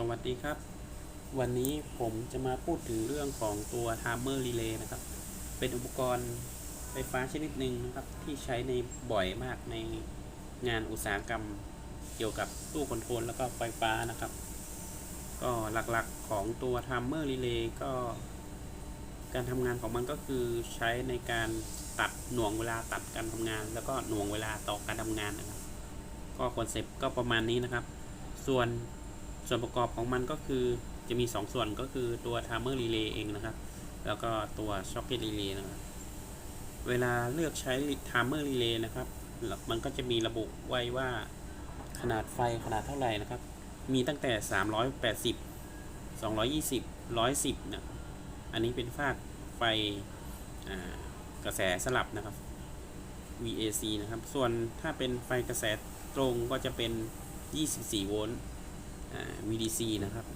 สวัสดีครับ วันนี้ผมจะมาพูดถึงเรื่องของตัว Timer Relay นะครับ เป็นอุปกรณ์ไฟฟ้าชนิดหนึ่งนะครับ ที่ใช้ในบ่อยมากในงานอุตสาหกรรมเกี่ยวกับตู้คอนโทรลแล้วก็ไฟฟ้านะครับ ก็หลักๆของตัว Timer Relay ก็ การทำงานของมันก็คือใช้ในการตัดหน่วงเวลาตัดการทำงาน แล้วก็หน่วงเวลาต่อการทำงานนะครับ ก็คอนเซปต์ก็ประมาณนี้นะครับ ส่วน ส่วนประกอบของมันก็คือจะมี 2 ส่วนก็คือตัว timer relay เลย์เองนะครับ แล้วก็ตัว socket relay นะครับ เวลาเลือกใช้ timer relay นะครับ มันก็จะมีระบุไว้ว่าขนาดไฟขนาดเท่าไหร่นะครับ มีตั้งแต่ 380 220 110นะอันนี้เป็นฟากไฟกระแสสลับนะครับ VAC นะครับ ส่วนถ้าเป็นไฟกระแสตรงก็จะเป็น 24 โวลต์ VDC นะครับ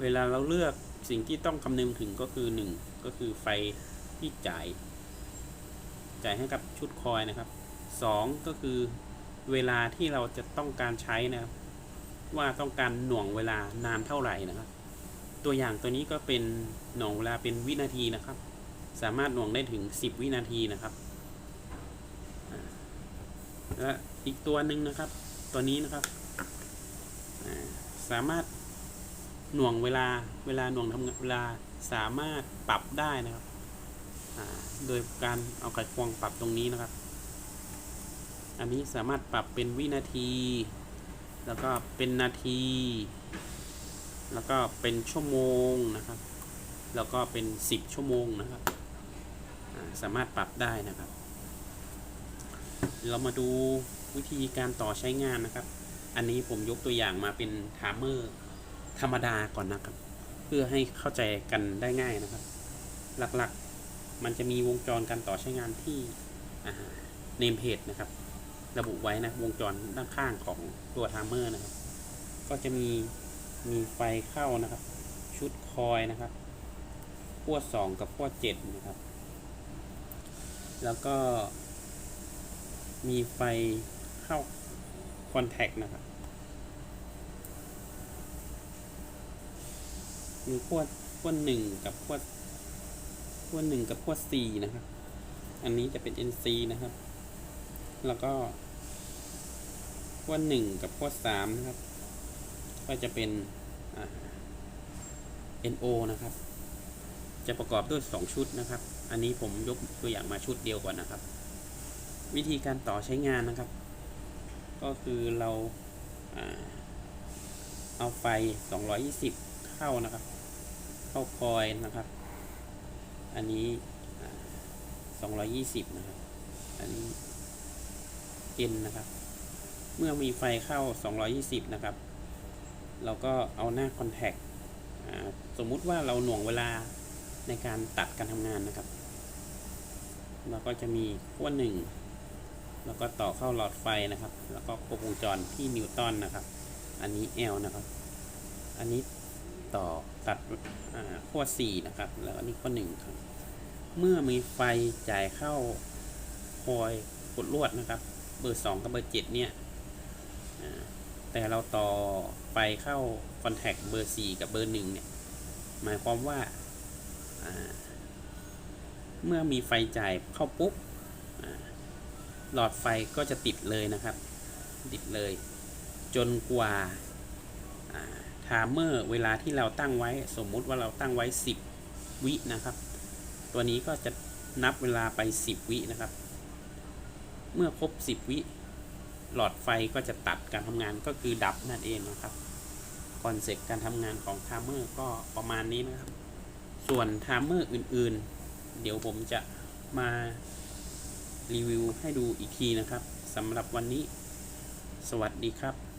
เวลาเราเลือกสิ่งที่ต้องคำนึงถึงก็คือ 1 ก็คือไฟที่จ่าย จ่ายให้กับชุดคอยนะครับ 2 ก็คือเวลาที่เราจะต้องการใช้นะครับ ว่าต้องการหน่วงเวลานานเท่าไหร่นะครับ ตัวอย่างตัวนี้ก็เป็นหน่วงเวลาเป็นวินาทีนะครับ สามารถหน่วงได้ถึง 10 วินาทีนะครับและอีกตัวหนึ่งนะครับ ตัวนี้นะครับ สามารถหน่วงเวลาเวลาหน่วงทำงานเวลาสามารถปรับได้นะครับโดยการเอาไขควงปรับตรงนี้นะครับ อันนี้สามารถปรับเป็นวินาที แล้วก็เป็นนาที แล้วก็เป็นชั่วโมงนะครับ แล้วก็เป็น 10 ชั่วโมงนะครับสามารถปรับได้นะครับ เรามาดูวิธีการต่อใช้งานนะครับ อันนี้ผมยกตัวอย่างมาเป็นไทม์เมอร์ธรรมดาก่อนนะครับ เพื่อให้เข้าใจกันได้ง่ายนะครับ หลักๆมันจะมีวงจรการต่อใช้งานที่เนมเพจนะครับ ระบุไว้นะวงจรด้านข้างของตัวไทม์เมอร์นะครับ ก็จะมีมีไฟเข้านะครับ ชุดคอยนะครับขั้วสองกับขั้วเจ็ดนะครับ แล้วก็มีไฟเข้า คอนแทคนะครับ มีขั้วขั้วหนึ่งกับขั้วขั้วหนึ่งกับขั้วสี่นะครับ อันนี้จะเป็น NC นะครับ แล้วก็ขั้วหนึ่งกับขั้วสามนะครับ ก็จะเป็นอ่า NO นะครับ จะประกอบด้วย 2 ชุดนะครับ อันนี้ผมยกตัวอย่างมาชุดเดียวก่อนนะครับ วิธีการต่อใช้งานนะครับ ก็คือเราอ่าเอาไฟ 220 เข้านะครับ เข้าคอยนะครับ อันนี้อ่า220 นะครับ อันนี้ N นะครับ เมื่อมีไฟเข้า 220 นะครับ เราก็เอาหน้าคอนแทคสมมุติว่าเราหน่วงเวลาในการตัดการทำงานนะครับ เราก็จะมีขั้วหนึ่ง แล้วก็ต่อเข้าหลอดไฟนะครับ แล้วก็ครบวงจรที่นิวตันนะครับ อันนี้ L นะครับ อันนี้ต่อตัดขั้ว4นะครับ แล้วอันนี้ขั้ว1ครับ เมื่อมีไฟจ่ายเข้าคอยกดลวดนะครับ เบอร์ 2 กับเบอร์ 7 เนี่ยแต่เราต่อไฟเข้าคอนแทคเบอร์ 4 กับเบอร์ 1 เนี่ย หมายความว่า เมื่อมีไฟจ่ายเข้าปุ๊บ หลอดไฟก็จะติดเลยนะครับ ติดเลย จนกว่าไทม์เมอร์เวลาที่เราตั้งไว้สมมุติว่าเราตั้งไว้ 10 วินะครับ ตัวนี้ก็จะนับเวลาไป 10 วินะครับ เมื่อครบ 10 วิ หลอดไฟก็จะตัดการทำงานก็คือดับนั่นเองนะครับคอนเซ็ปต์การทำงานของไทม์เมอร์ก็ประมาณนี้นะครับ ส่วนไทม์เมอร์อื่นๆ เดี๋ยวผมจะมา รีวิวให้ดูอีกทีนะครับสำหรับวันนี้ สวัสดีครับ